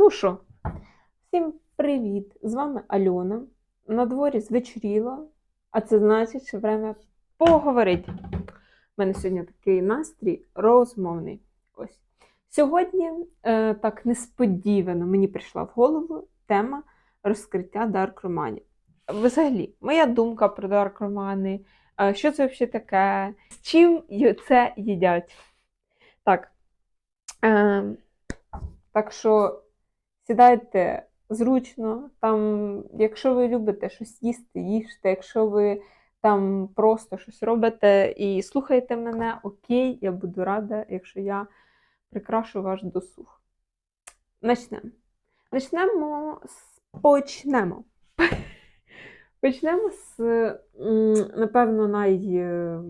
Ну що, всім привіт! З вами Альона. На дворі звечоріло, а це значить, що время поговорити. У мене сьогодні такий настрій розмовний. Ось. Сьогодні е, так несподівано мені прийшла в голову тема розкриття дарк романів. Взагалі, моя думка про дарк романи, е, що це взагалі таке, з чим це їдять. Так. Е, так що сідайте зручно. Там, якщо ви любите щось їсти, їжте. Якщо ви там просто щось робите і слухаєте мене, окей, я буду рада, якщо я прикрашу ваш досуг. Начнемо. Начнемо з почнемо. Почнемо з, напевно, най е,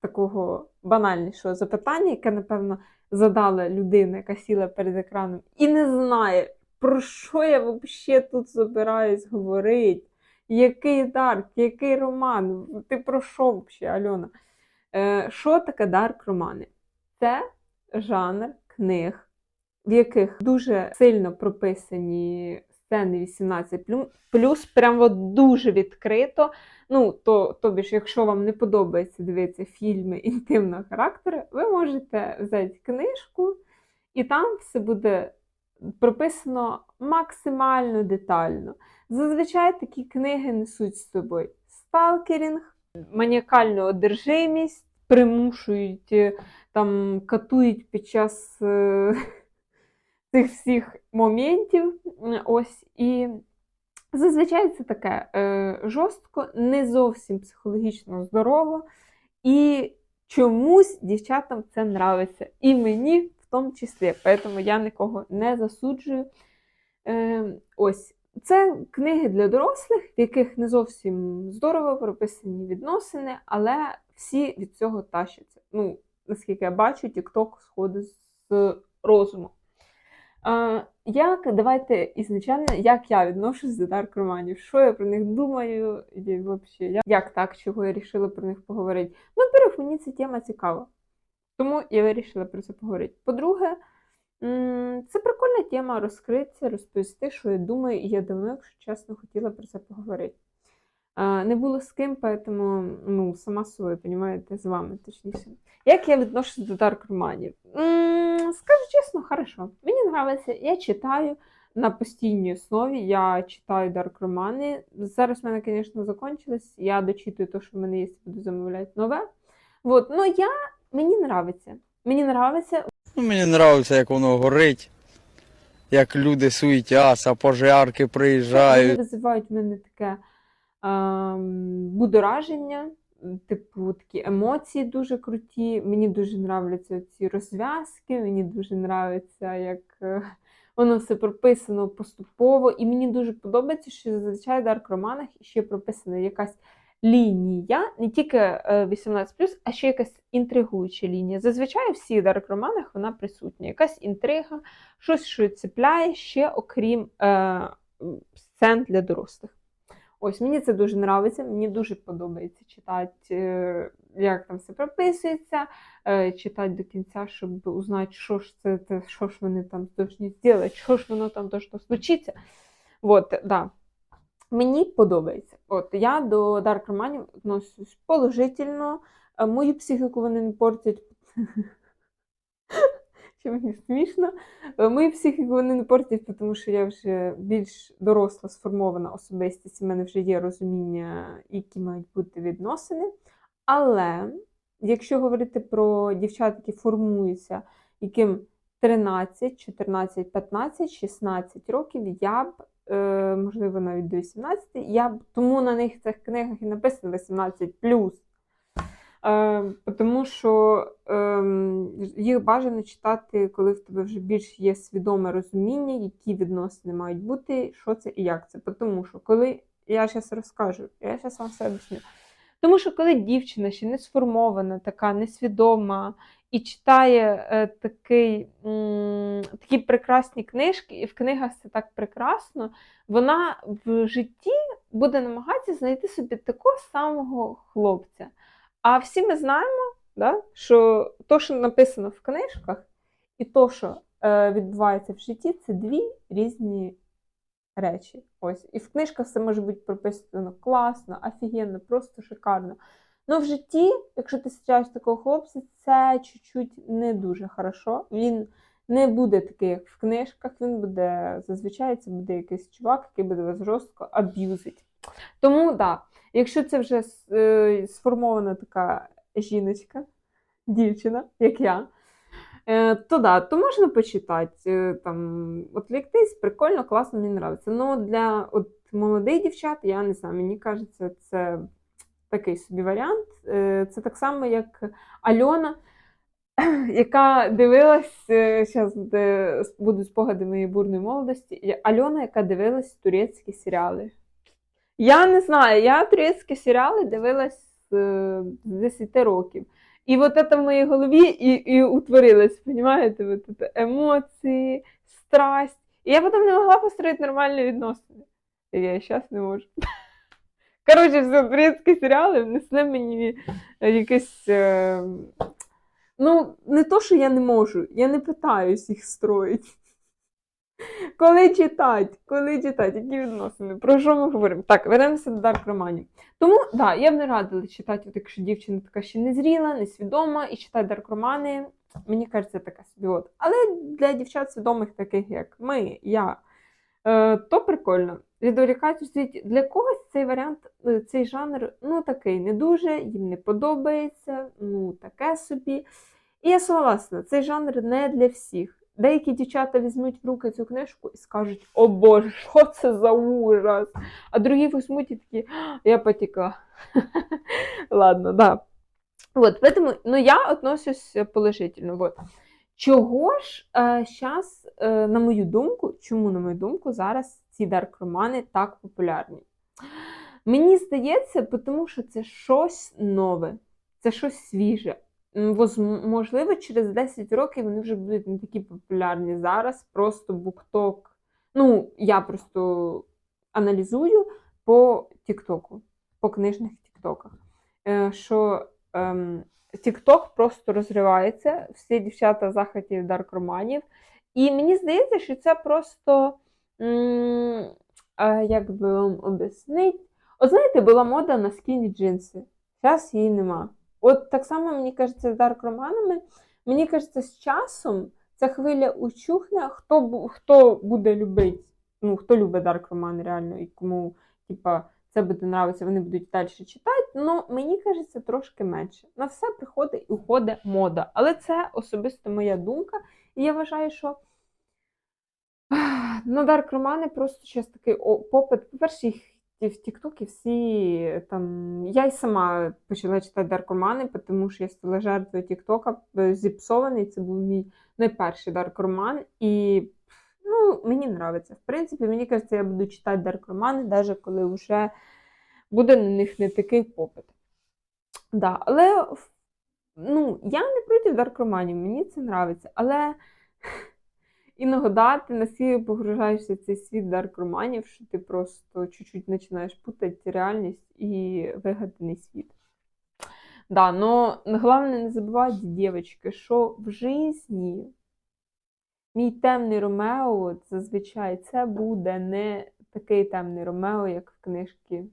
такого банальнішого запитання, яке, напевно, задала людина, яка сіла перед екраном і не знає, про що я взагалі тут збираюсь говорити. Який дарк, який роман? Ти про що взагалі, Альона? Е, що таке дарк романи? Це жанр книг, в яких дуже сильно прописані сцени 18 плюс, прям от дуже відкрито. Ну, то, тобі ж, якщо вам не подобається дивитися фільми інтимного характеру, ви можете взяти книжку, і там все буде прописано максимально детально. Зазвичай такі книги несуть з собою сталкерінг, маніакальну одержимість, примушують, е, там, катують під час е, цих всіх моментів. Ось і зазвичай це таке е, жорстко, не зовсім психологічно здорово. І чомусь дівчатам це нравиться. І мені тому числі. Тому я нікого не засуджую. Е, ось. Це книги для дорослих, в яких не зовсім здорово прописані відносини, але всі від цього тащаться. Ну, наскільки я бачу, TikTok сходить з розуму. А, як, давайте ізначально, як я відношусь до дарк романів, що я про них думаю, і я- як так, чого я вирішила про них поговорити. Ну, во-первых, мені ця тема цікава, тому я вирішила про це поговорити. По-друге, це прикольна тема розкритися, розповісти, що я думаю, і я давно, якщо чесно, хотіла про це поговорити. Не було з ким, поэтому, ну, сама з собою, понімаєте, з вами точніше. Як я відношусь до дарк романів? Скажу чесно, хорошо. Мені нравиться, я читаю на постійній основі, я читаю дарк романи. Зараз в мене, звісно, закончилось. Я дочитую те, що в мене є, буду замовляти нове. Вот. Ну, я, мені нравиться. Мені нравиться. Ну, мені подобається, як воно горить, як люди суетяться, пожарки Вони приїжджають. визивають в мене таке ем, будораження, типу такі емоції дуже круті. Мені дуже нравляться ці розв'язки, мені дуже нравиться, як е, воно все прописано поступово. І мені дуже подобається, що зазвичай в дарк романах ще прописана якась лінія, не тільки е, 18, а ще якась інтригуюча лінія. Зазвичай в всіх дарк романах вона присутня. Якась інтрига, щось, що цепляє ще, окрім е, сцен для дорослих. Ось мені це дуже подобається, мені дуже подобається читати, е, як там все прописується, е, читати до кінця, щоб узнати, що ж це, що ж вони там повинні зробити, що ж воно там должно случитися. От, да. Мені подобається. От я до дарк романів відношусь положительно. Е, Мою психіку вони не портять. Чи мені смішно? Е, Мою психіку вони не портять, тому що я вже більш доросла, сформована особистість, у мене вже є розуміння, які мають бути відносини. Але якщо говорити про дівчат, які формуються, яким 13, 14, 15, 16 років, я б, можливо, навіть до 18, я тому на них цих книгах і написано 18 Е, тому що е, їх бажано читати, коли в тебе вже більш є свідоме розуміння, які відносини мають бути, що це і як це. Тому що коли я зараз розкажу, я зараз вам все об'ясню. Тому що коли дівчина ще не сформована, така несвідома і читає е, такий, м, такі прекрасні книжки, і в книгах це так прекрасно, вона в житті буде намагатися знайти собі такого самого хлопця. А всі ми знаємо, да, що то, що написано в книжках, і то, що е, відбувається в житті, це дві різні речі. Ось. І в книжках все може бути прописано класно, офігенно, просто шикарно. Ну, в житті, якщо ти зустрічаєш такого хлопця, це чуть-чуть не дуже хорошо. Він не буде такий, як в книжках, він буде зазвичай це буде якийсь чувак, який буде вас жорстко аб'юзить. Тому так, да, якщо це вже е, сформована така жіночка, дівчина, як я, то да, то можна почитати. Е, Там, от ліктись, прикольно, класно, мені подобається. Ну, для от, молодих дівчат, я не знаю, мені кажеться, це такий собі варіант. Е, Це так само, як Альона, яка дивилась, зараз будуть спогади моєї бурної молодості. Альона, яка дивилась турецькі серіали. Я не знаю, я турецькі серіали дивилась е, з 10 років. І от це в моїй голові і, і утворилось, понімаєте, от це емоції, страсть. І я потім не могла построїти нормальні відносини. І я зараз не можу. Коротше, все, турецькі серіали внесли мені якесь. Е... Ну, не то, що я не можу, я не питаюсь їх строїти. Коли читати, коли читати, які відносини? Про що ми говоримо? Так, вернемося до Дарк Романів. Тому, да, я б не радила читати, от, якщо дівчина така ще не зріла, несвідома, і читати Дарк Романи, мені кажеться, така собі. От. Але для дівчат свідомих, таких як ми, я, е, то прикольно. Відволікати. Для когось цей варіант, е, цей жанр, ну такий не дуже, їм не подобається, ну таке собі. І я согласна, цей жанр не для всіх. Деякі дівчата візьмуть в руки цю книжку і скажуть: О Боже, що це за ужас? А другі візьмуть і такі, я потекла. Ладно, да. Вот, поэтому, ну, я отношусь положительно. Вот. Чого ж зараз, е, на мою думку, чому, на мою думку, зараз ці дарк-романи так популярні? Мені здається, тому що це щось нове, це щось свіже. Можливо, через 10 років вони вже будуть не такі популярні. Зараз просто букток. Ну, я просто аналізую по Тіктоку, по книжних Тіктоках. Е, Що ем, Тікток просто розривається, всі дівчата в захваті дарк романів. І мені здається, що це просто. е, Як би вам об'яснити? От знаєте, була мода на скіні джинси. Зараз її нема. От так само, мені кажеться, з дарк-романами. Мені кажеться, з часом ця хвиля учухне, хто, хто буде любити, ну, хто любить дарк-романи реально, і кому типа, це буде нравитися, вони будуть далі читати. Ну, мені кажеться, трошки менше. На все приходить і уходить мода. Але це особисто моя думка. І я вважаю, що на дарк-романи просто зараз такий попит. По-перше, їх і в Тіктокі всі там. Я й сама почала читати дарк-романи, тому що я стала жертвою Тіктока е, зіпсований. Це був мій найперший дарк-роман. І ну, мені подобається. В принципі, мені кажеться, я буду читати дарк-романи, навіть коли вже буде на них не такий попит. Да, але ну, я не проти дарк-романів, мені це подобається. Але іногда ти настільки погружаєшся в цей світ дарк-романів, що ти просто чуть-чуть починаєш путати реальність і вигаданий світ. Да, но головне не забувати, дівчатки, що в житті мій темний Ромео зазвичай це буде не такий темний Ромео, як в книжці.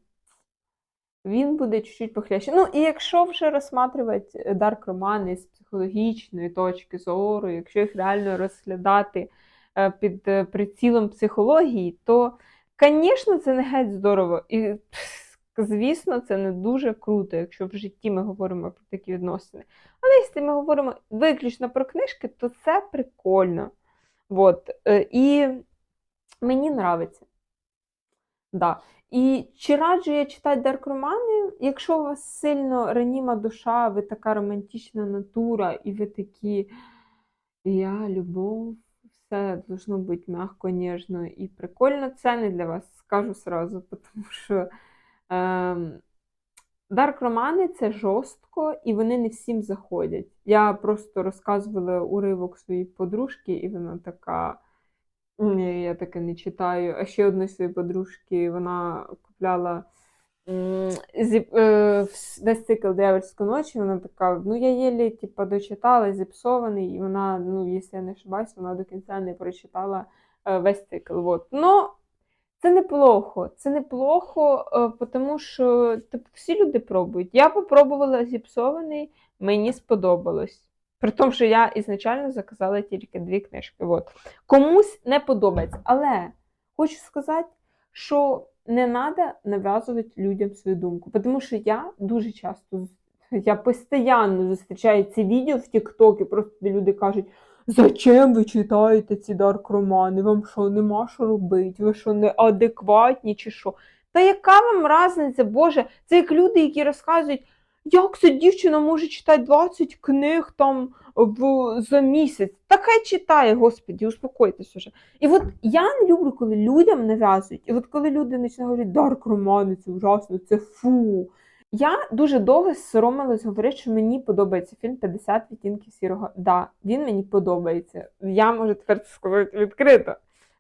Він буде чуть-чуть похляще. Ну, і якщо вже розсматривати дарк-романи з психологічної точки зору, якщо їх реально розглядати е, під е, прицілом психології, то, звісно, це не геть здорово. І, звісно, це не дуже круто, якщо в житті ми говоримо про такі відносини. Але якщо ми говоримо виключно про книжки, то це прикольно. Вот. е, І мені нравиться. Да. І чи раджу я читати дарк-романи? Якщо у вас сильно раніма душа, ви така романтична натура, і ви такі я, любов, все должно бути м'яко, ніжно і прикольно, це не для вас, скажу сразу, тому що ем, дарк-романи це жорстко, і вони не всім заходять. Я просто розказувала уривок своїй подружки, і вона така. Ні, я таке не читаю. А ще одної своєї подружки вона купляла м, зі- е, весь цикл Диявольської ночі, вона така, ну я єлі типу, дочитала, зіпсований, і вона, ну, якщо я не ошибаюсь, вона до кінця не прочитала е, весь цикл. Вот. Ну, це неплохо. Це неплохо, е, тому що типу, всі люди пробують. Я попробувала зіпсований, мені сподобалось. При тому, що я ізначально заказала тільки дві книжки. От. Комусь не подобається. Але хочу сказати, що не треба нав'язувати людям свою думку. Тому що я дуже часто, я постійно зустрічаю ці відео в Тіктокі, просто люди кажуть, Зачем ви читаєте ці дарк-романи? Вам що, нема що робити? Ви що, неадекватні чи що? Та яка вам різниця, Боже? Це як люди, які розказують, як ця дівчина може читати 20 книг там в, за місяць. Та хай читає, господі, успокойтесь уже. І от я не люблю, коли людям нав'язують. І от коли люди починають говорити, дарк романи, це ужасно, це фу. Я дуже довго соромилась говорити, що мені подобається фільм 50 відтінків сірого. Да, він мені подобається. Я можу тепер це сказати відкрито.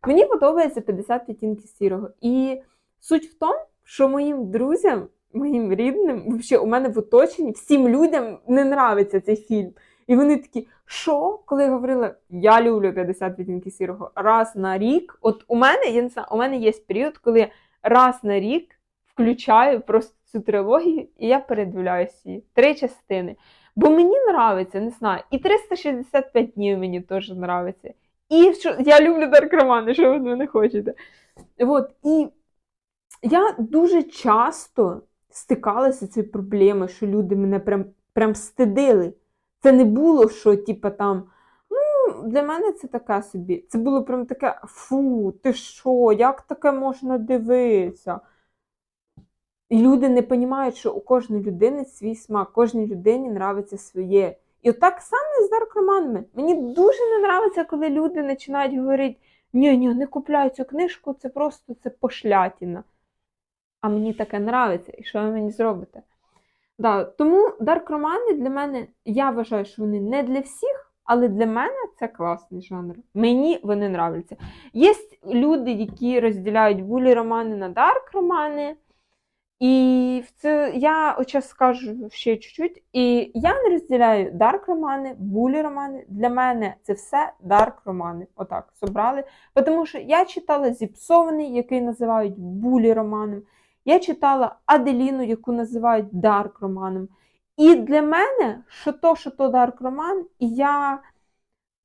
Мені подобається 50 відтінків сірого. І суть в тому, що моїм друзям, моїм рідним, взагалі у мене в оточенні всім людям не нравиться цей фільм. І вони такі, що? Коли я говорила, я люблю 50 відтінків сірого раз на рік. От у мене, я не знаю, у мене є період, коли я раз на рік включаю просто цю трилогію, і я передивляюся її. Три частини. Бо мені нравиться, не знаю. І 365 днів мені теж нравиться. І що я люблю дарк-романи, що ви мене хочете. От, і я дуже часто стикалася з цією проблемою, що люди мене прям, прям стидили. Це не було, що, типа, там. Ну, для мене це таке собі. Це було прям таке: фу, ти що, як таке можна дивитися? І люди не розуміють, що у кожної людини свій смак, кожній людині нравиться своє. І отак само з дарк-романами. Мені дуже не нравиться, коли люди починають говорити: ні, ні, не купляй цю книжку, це просто це пошлятіна. А мені таке нравиться, і що ви мені зробите? Да, тому дарк-романи для мене, я вважаю, що вони не для всіх, але для мене це класний жанр. Мені вони нравляться. Є люди, які розділяють булі романи на дарк-романи. І це я зараз скажу ще чуть-чуть. І я не розділяю дарк-романи, булі-романи. Для мене це все дарк-романи. Отак собрали. Тому що я читала зіпсований, який називають булі-романом. Я читала Аделіну, яку називають дарк-романом. І для мене, що то, що то дарк-роман, і я.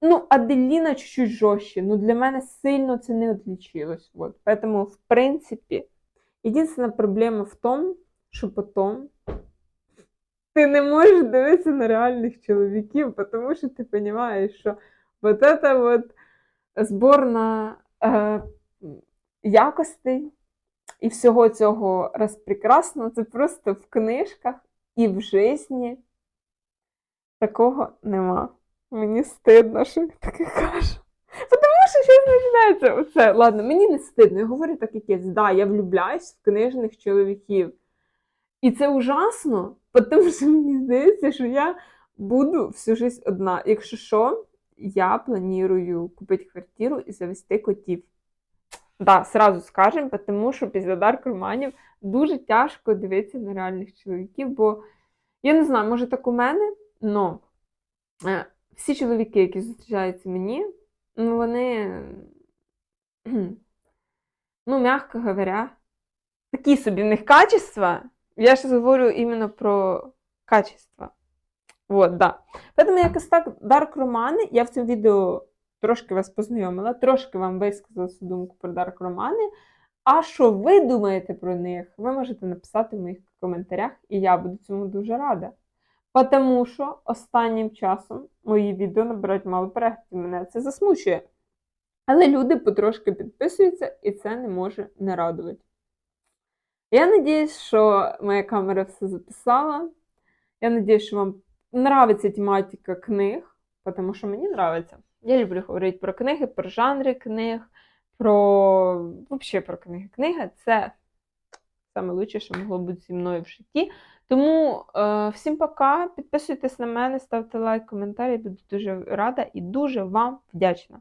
Ну, Аделіна чуть-чуть жорстче. Ну, для мене сильно це не отличилось. Вот. Поэтому, в принципі, Єдина проблема в тому, що потім ти не можеш дивитися на реальних чоловіків, тому що ти розумієш, що вот это вот зборна е, якостей і всього цього розпрекрасного, це просто в книжках і в житті такого нема. Мені стидно, що я таке кажу. Тому що щось починається оце. Ладно, мені не стидно. Я говорю так як є. Да, я влюбляюсь в книжних чоловіків. І це ужасно, тому що мені здається, що я буду всю життя одна. Якщо що, я планую купити квартиру і завести котів. Да, сразу скажемо, тому що після дарк романів дуже тяжко дивитися на реальних чоловіків, бо я не знаю, може так у мене, але всі чоловіки, які зустрічаються мені, ну вони, ну, м'яко говоря, такі собі в них качества. Я ж говорю іменно про качества. Вот, да. Тому якось так дарк романи. Я в цьому відео трошки вас познайомила, трошки вам висказала свою думку про дарк романи. А що ви думаєте про них? Ви можете написати в моїх коментарях, і я буду цьому дуже рада. Тому що останнім часом мої відео набирають мало переглядів, мене це засмучує. Але люди потрошки підписуються, і це не може не радувати. Я надіюсь, що моя камера все записала. Я надіюсь, що вам нравиться тематика книг, тому що мені нравиться. Я люблю говорити про книги, про жанри книг, про взагалі про книги. Книга це лучше, що могло бути зі мною в житті. Тому е, всім пока. Підписуйтесь на мене, ставте лайк, коментарі. Буду дуже рада і дуже вам вдячна.